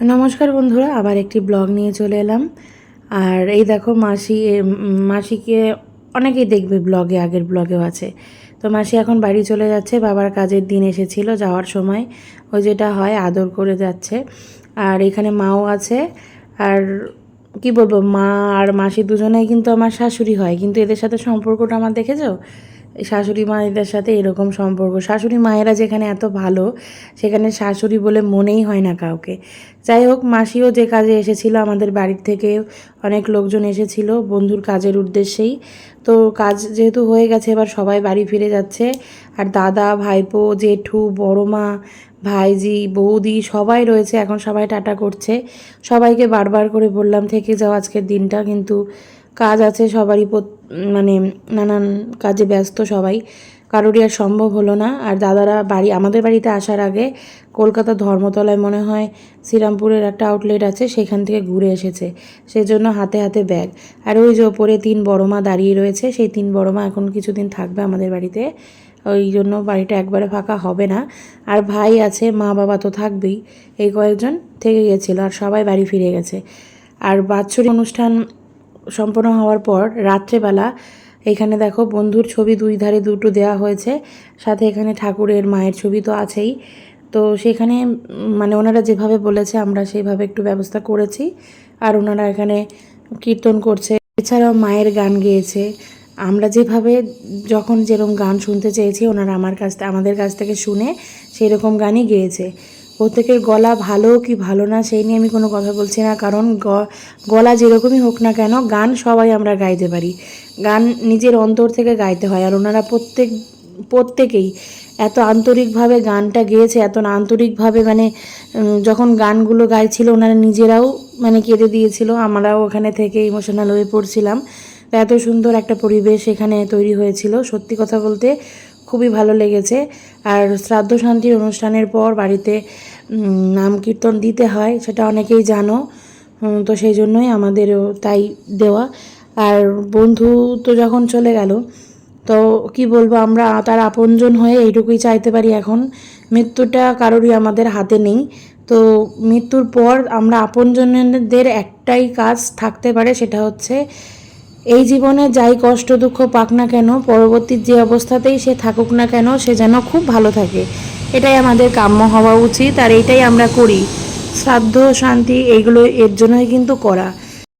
নমস্কার বন্ধুরা, আবার একটি ব্লগ নিয়ে চলে এলাম। আর এই দেখো মাসি মাসিকে অনেকেই দেখবে ব্লগে, আগের ব্লগেও আছে। তো মাসি এখন বাড়ি চলে যাচ্ছে, বাবার কাজের দিন এসেছিল যাওয়ার সময়। ওই যেটা হয়, আদর করে যাচ্ছে। আর এখানে মাও আছে। আর কি বলব, মা আর মাসি দুজনেই কিন্তু আমার শাশুড়ি হয়। কিন্তু এদের সাথে সম্পর্কটা আমার দেখেছ? শাশুড়ি মায়েদের সাথে এরকম সম্পর্ক। শাশুড়ি মায়েরা যেখানে এত ভালো, সেখানে শাশুড়ি বলে মনেই হয় না কাউকে। যাই হোক, মাসিও যে কাজে এসেছিল, আমাদের বাড়ির থেকে অনেক লোকজন এসেছিল বন্ধুর কাজের উদ্দেশ্যেই। তো কাজ যেহেতু হয়ে গেছে, এবার সবাই বাড়ি ফিরে যাচ্ছে। আর দাদা, ভাইপো, জেঠু, বড় মা, ভাইজি, বৌদি সবাই রয়েছে। এখন সবাই টাটা করছে। সবাইকে বারবার করে বললাম, থেকে যাও আজকের দিনটা। কিন্তু কাজ আছে সবারই মানে নানান কাজে ব্যস্ত সবাই। কারোরই আর সম্ভব হলো না। আর দাদারা বাড়ি, আমাদের বাড়িতে আসার আগে কলকাতা ধর্মতলায় মনে হয় শ্রীরামপুরের একটা আউটলেট আছে, সেখান থেকে ঘুরে এসেছে। সেজন্য হাতে হাতে ব্যাগ আর ওই যে ওপরে তিন বড় মা দাঁড়িয়ে রয়েছে, সেই তিন বড় মা এখন কিছুদিন থাকবে আমাদের বাড়িতে। ওই জন্য বাড়িটা একবারে ফাঁকা হবে না। আর ভাই আছে, মা বাবা তো থাকবেই। এই কয়েকজন থেকে গেছিল, আর সবাই বাড়ি ফিরে গেছে। আর বাৎসরিক অনুষ্ঠান সম্পন্ন হওয়ার পর রাত্রেবেলা এখানে দেখো বন্ধুর ছবি দুই ধারে দুটো দেওয়া হয়েছে। সাথে এখানে ঠাকুরের মায়ের ছবি তো আছেই। তো সেখানে মানে ওনারা যেভাবে বলেছে আমরা সেইভাবে একটু ব্যবস্থা করেছি। আর ওনারা এখানে কীর্তন করছে। এছাড়াও মায়ের গান গেয়েছে। আমরা যেভাবে যখন যেরকম গান শুনতে চেয়েছি, ওনারা আমার কাছ, আমাদের কাছ থেকে শুনে সেই রকম গানই গেয়েছে। প্রত্যেকের গলা ভালো কি ভালো না, সেই নিয়ে আমি কোনো কথা বলছি না, কারণ গলা যেরকমই হোক না কেন, গান সবাই আমরা গাইতে পারি। গান নিজের অন্তর থেকে গাইতে হয়, আর ওনারা প্রত্যেক, প্রত্যেকেই এত আন্তরিকভাবে গানটা গেয়েছে, এত আন্তরিকভাবে মানে যখন গানগুলো গাইছিল, ওনারা নিজেরাও মানে কেঁদে দিয়েছিল, আমরাও ওখানে থেকে ইমোশনাল হয়ে পড়ছিলাম। এত সুন্দর একটা পরিবেশ এখানে তৈরি হয়েছিল, সত্যি কথা বলতে খুবই ভালো লেগেছে। আর শ্রাদ্ধ শান্তির অনুষ্ঠানের পর বাড়িতে নাম কীর্তন দিতে হয়, সেটা অনেকেই জানো। তো সেই জন্যই আমাদেরও তাই দেওয়া। আর বন্ধু তো যখন চলে গেল, তো কি বলব, আমরা তার আপনজন হয়ে এইটুকুই চাইতে পারি এখন। মৃত্যুটা কারোরই আমাদের হাতে নেই। তো মৃত্যুর পর আমরা আপনজনদের একটাই কাজ থাকতে পারে, সেটা হচ্ছে এই জীবনে যাই কষ্ট, দুঃখ পাক না কেন, পরবর্তী যে অবস্থাতেই সে থাকুক না কেন, সে যেন খুব ভালো থাকে। এটাই আমাদের কাম্য হওয়া উচিত আর এইটাই আমরা করি। শ্রাদ্ধ, শান্তি এইগুলো এর জন্যই কিন্তু করা।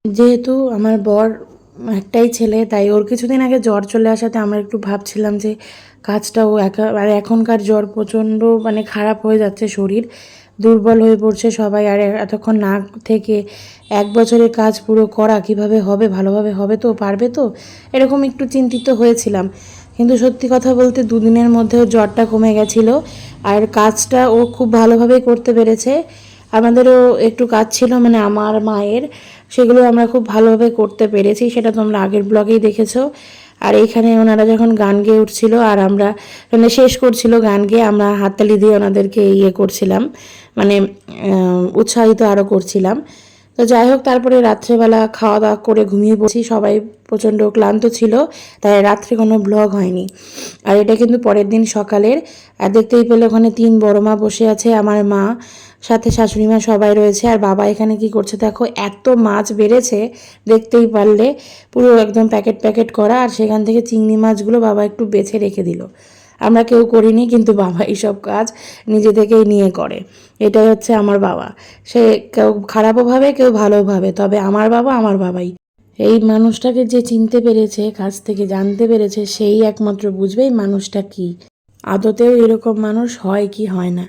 যেহেতু আমার বর একটাই ছেলে, তাই ওর কিছুদিন আগে জ্বর চলে আসাতে আমরা একটু ভাবছিলাম যে কাজটাও একা আর এখনকার জ্বর প্রচণ্ড মানে খারাপ হয়ে যাচ্ছে শরীর। দুর্বল হয়ে পড়ছে সবাই, আর এতক্ষণ না থেকে এক বছরের কাজ পুরো করা কীভাবে হবে, ভালোভাবে হবে তো, পারবে তো? এরকম একটু চিন্তিত হয়েছিলাম। কিন্তু সত্যি কথা বলতে দুদিনের মধ্যেও জ্বরটা কমে গেছিল, আর কাজটা ও খুব ভালোভাবেই করতে পেরেছে। আমাদেরও একটু কাজ ছিল মানে আমার মায়ের, সেগুলো আমরা খুব ভালোভাবে করতে পেরেছি, সেটা তোমরা আগের ব্লগেই দেখেছ। আর এইখানে ওনারা যখন গান গেয়ে উঠছিল আর আমরা মানে শেষ করছিল গান গেয়ে আমরা হাততালি দিয়ে ওনাদেরকে ইয়ে করছিলাম মানে উৎসাহিত আরও করছিলাম। তো যাই হোক, তারপরে রাত্রেবেলা খাওয়া দাওয়া করে ঘুমিয়ে পড়ছি। সবাই প্রচণ্ড ক্লান্ত ছিল, তাই রাত্রে কোনো ব্লগ হয়নি। আর এটা কিন্তু পরের দিন সকালের। আর দেখতেই পেলে ওখানে তিন বড় মা বসে আছে, আমার মা। সাথে শাশুড়ি মা সবাই রয়েছে। আর বাবা এখানে কি করছে দেখো, এত মাছ বেড়েছে দেখতেই পারলে। পুরো একদম প্যাকেট প্যাকেট করা আর সেখান থেকে চিংড়ি মাছগুলো বাবা একটু বেছে রেখে দিল। আমরা কেউ করিনি, কিন্তু বাবা এইসব কাজ নিজে থেকেই নিয়ে করে। এটাই হচ্ছে আমার বাবা। সে কেউ খারাপও ভাবে, কেউ ভালোও ভাবে, তবে আমার বাবা আমার বাবাই। এই মানুষটাকে যে চিনতে পেরেছে, কাছ থেকে জানতে পেরেছে, সেই একমাত্র বুঝবে এই মানুষটা কি। আদতেও এরকম মানুষ হয় কি হয় না।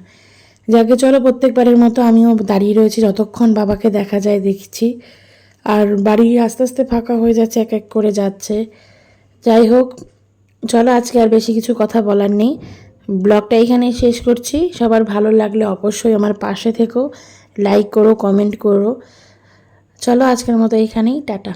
যাকে চলো প্রত্যেকবারের মতো আমিও দাঁড়িয়ে রয়েছি যতক্ষণ বাবাকে দেখা যায় দেখছি। আর বাড়ি আস্তে আস্তে ফাঁকা হয়ে যাচ্ছে, এক এক করে যাচ্ছে। যাই হোক, চলো আজকে আর বেশি কিছু কথা বলার নেই। ব্লগটা এখানেই শেষ করছি। সবার ভালো লাগলে অবশ্যই আমার পাশে থেকো। লাইক করো, কমেন্ট করো। চলো আজকের মতো এখানেই, টাটা।